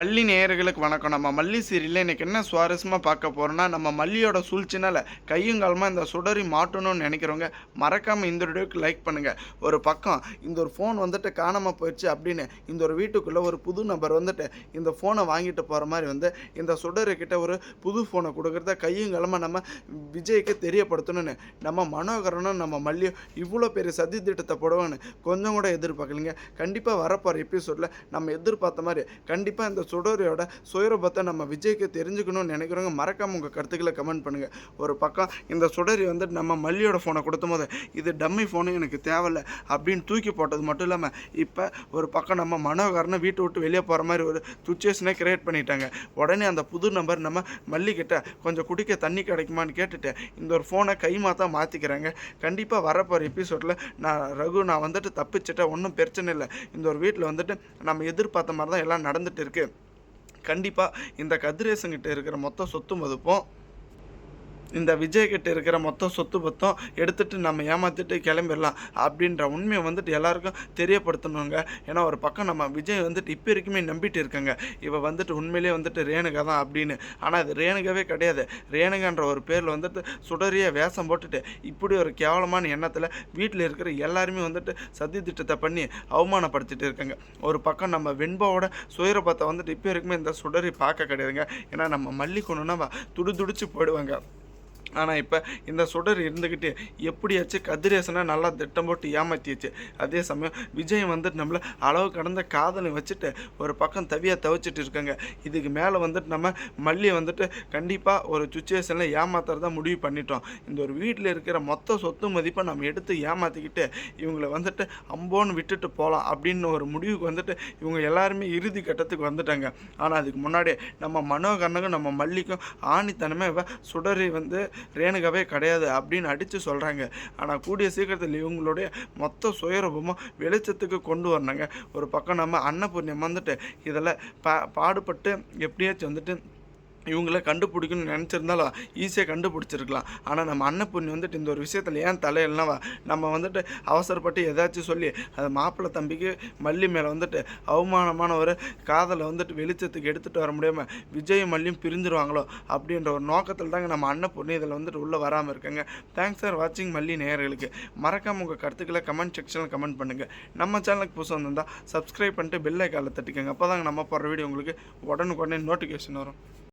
மல்லி நேயர்களுக்கு வணக்கம். நம்ம மல்லி சீரியலில் இன்றைக்கி என்ன சுவாரஸ்யமாக பார்க்க போகிறோம்னா நம்ம மல்லியோட சூழ்ச்சினால் கையும் காலமாக இந்த சுடரி மாட்டணும்னு நினைக்கிறவங்க மறக்காமல் இந்த வீடியோக்கு லைக் பண்ணுங்கள் ஒரு பக்கம் இந்த ஒரு ஃபோன் வந்துட்டு காணாமல் போயிடுச்சு அப்படின்னு இந்த ஒரு வீட்டுக்குள்ளே ஒரு புது நபர் வந்துட்டு இந்த ஃபோனை வாங்கிட்டு போகிற மாதிரி வந்து இந்த சுடரிக்கிட்ட ஒரு புது ஃபோனை கொடுக்குறத கையும் காலமாக நம்ம விஜய்க்கு தெரியப்படுத்தணும்னு நம்ம மனோகரனும் நம்ம மல்லியும் இவ்வளோ பெரிய சதி திட்டத்தை போடுவாங்கன்னு கொஞ்சம் கூட எதிர்பார்க்கலைங்க. கண்டிப்பாக வரப்போகிற எபிசோடில் நம்ம எதிர்பார்த்த மாதிரி கண்டிப்பாக இந்த சுடரியோட சுயரூபத்தை நம்ம விஜய்க்கு தெரிஞ்சுக்கணும்னு நினைக்கிறவங்க மறக்காமல் உங்கள் கருத்துக்களை கமெண்ட் பண்ணுங்கள் ஒரு பக்கம் இந்த சுடரி வந்து நம்ம மல்லியோட ஃபோனை கொடுத்தும் போது இது டம்மி ஃபோனு எனக்கு தேவையில்ல அப்படின்னு தூக்கி போட்டது மட்டும் இல்லாமல் இப்போ ஒரு பக்கம் நம்ம மனோகரனை வீட்டை விட்டு வெளியே போகிற மாதிரி ஒரு சுச்சுவேஷனை கிரியேட் பண்ணிட்டாங்க. உடனே அந்த புது நம்பர் நம்ம மல்லிக்கிட்ட கொஞ்சம் குடிக்க தண்ணி கிடைக்குமான்னு கேட்டுட்டு இந்த ஒரு ஃபோனை கை மாற்ற மாற்றிக்கிறாங்க கண்டிப்பாக வரப்போகிற எபிசோடில் நான் ரகு நான் வந்துட்டு தப்பிச்சிட்டேன். ஒன்றும் பிரச்சனை இல்லை. இந்த ஒரு வீட்டில் வந்துட்டு நம்ம எதிர்பார்த்த மாதிரி தான் எல்லாம் நடந்துட்டு இருக்குது கண்டிப்பாக இந்த கதிரேசங்கிட்ட இருக்கிற மொத்த சொத்து மதிப்பும். இந்த விஜய்கிட்ட இருக்கிற மொத்த சொத்து பத்தம் எடுத்துகிட்டு நம்ம ஏமாற்றிட்டு கிளம்பிடலாம் அப்படின்ற உண்மையை வந்துட்டு எல்லாருக்கும் தெரியப்படுத்தணுங்க. ஏன்னா ஒரு பக்கம் நம்ம விஜய் வந்துட்டு இப்போ வரைக்குமே நம்பிட்டு இருக்காங்க. இவ வந்துட்டு உண்மையிலேயே வந்துட்டு ரேணுகா தான் அப்படின்னு. ஆனால் அது ரேணுகாவே கிடையாது. ரேணுகான்ற ஒரு பேரில் வந்துட்டு சுடறிய வேஷம் போட்டுட்டு இப்படி ஒரு கேவலமான எண்ணத்தில் வீட்டில் இருக்கிற எல்லாருமே வந்துட்டு சதி திட்டத்தை பண்ணி அவமானப்படுத்திட்டு இருக்காங்க. ஒரு பக்கம் நம்ம வெண்பாவோட சுயரபத்தை வந்துட்டு இப்போ வரைக்குமே இந்த சுடறி பார்க்க கிடையாதுங்க. ஏன்னா நம்ம மல்லி கொண்டுனா துடிச்சு போயிடுவாங்க. ஆனால் இப்போ இந்த சுடர் இருந்துக்கிட்டு எப்படியாச்சும் கதிரேசனை நல்லா திட்டம் போட்டு ஏமாத்தியாச்சு. அதே சமயம் விஜய் வந்துட்டு நம்மளை அளவு கடந்த காதலை வச்சுட்டு ஒரு பக்கம் தவியாக தவிச்சிட்டு இருக்காங்க. இதுக்கு மேலே வந்துட்டு நம்ம மல்லியை வந்துட்டு கண்டிப்பாக ஒரு சுச்சுவேஷனில் ஏமாத்துறதா முடிவு பண்ணிட்டோம். இந்த ஒரு வீட்டில் இருக்கிற மொத்த சொத்து மதிப்பை நம்ம எடுத்து ஏமாற்றிக்கிட்டு இவங்களை வந்துட்டு அம்போன்னு விட்டுட்டு போகலாம் அப்படின்னு ஒரு முடிவுக்கு வந்துட்டு இவங்க எல்லாருமே இறுதி கட்டத்துக்கு வந்துட்டாங்க. ஆனால் அதுக்கு முன்னாடி நம்ம மனோகரனுக்கும் நம்ம மல்லிக்கும் ஆணித்தனமே சுடரை வந்து ரேணுகாவே கிடையாது அப்படின்னு அடித்து சொல்கிறாங்க ஆனால் கூடிய சீக்கிரத்தில் இவங்களுடைய மொத்த சுயரூபமும் வெளிச்சத்துக்கு கொண்டு வரணுங்க. ஒரு பக்கம் நம்ம அன்னபூர்ணியம் வந்துட்டு இதில் பா பாடுபட்டு எப்படியாச்சும் வந்துட்டு இவங்கள கண்டுபிடிக்கணும்னு நினச்சிருந்தாலும் ஈஸியாக கண்டுபிடிச்சிருக்கலாம். ஆனால் நம்ம அன்னபூர்ணி வந்துட்டு இந்த ஒரு விஷயத்தில் ஏன் தலையில்னவா நம்ம வந்துட்டு அவசரப்பட்டு ஏதாச்சும் சொல்லி அது மாப்பிள்ளை தம்பிக்கு மல்லி மேலே வந்துட்டு அவமானமான ஒரு காதலை வந்துட்டு வெளிச்சத்துக்கு எடுத்துகிட்டு வர முடியாமல் விஜய் மல்லியும் பிரிஞ்சிருவாங்களோ அப்படின்ற ஒரு நோக்கத்தில் தாங்க நம்ம அன்னபூர்ணி இதில் வந்துட்டு உள்ளே வராமல் இருக்காங்க. தேங்க்ஸ் ஃபார் வாட்சிங் மல்லி நேயர்களுக்கு. மறக்காமல் உங்கள் கருத்துக்களை கமெண்ட் செக்ஷனில் கமெண்ட் பண்ணுங்கள் நம்ம சேனலுக்கு புதுசாக வந்திருந்தால் சப்ஸ்கிரைப் பண்ணிட்டு பெல் ஐக்கானில் தட்டிக்கோங்க. அப்போ தாங்க நம்ம போடுற வீடியோ உங்களுக்கு உடனுக்குடனே நோட்டிஃபிகேஷன் வரும்.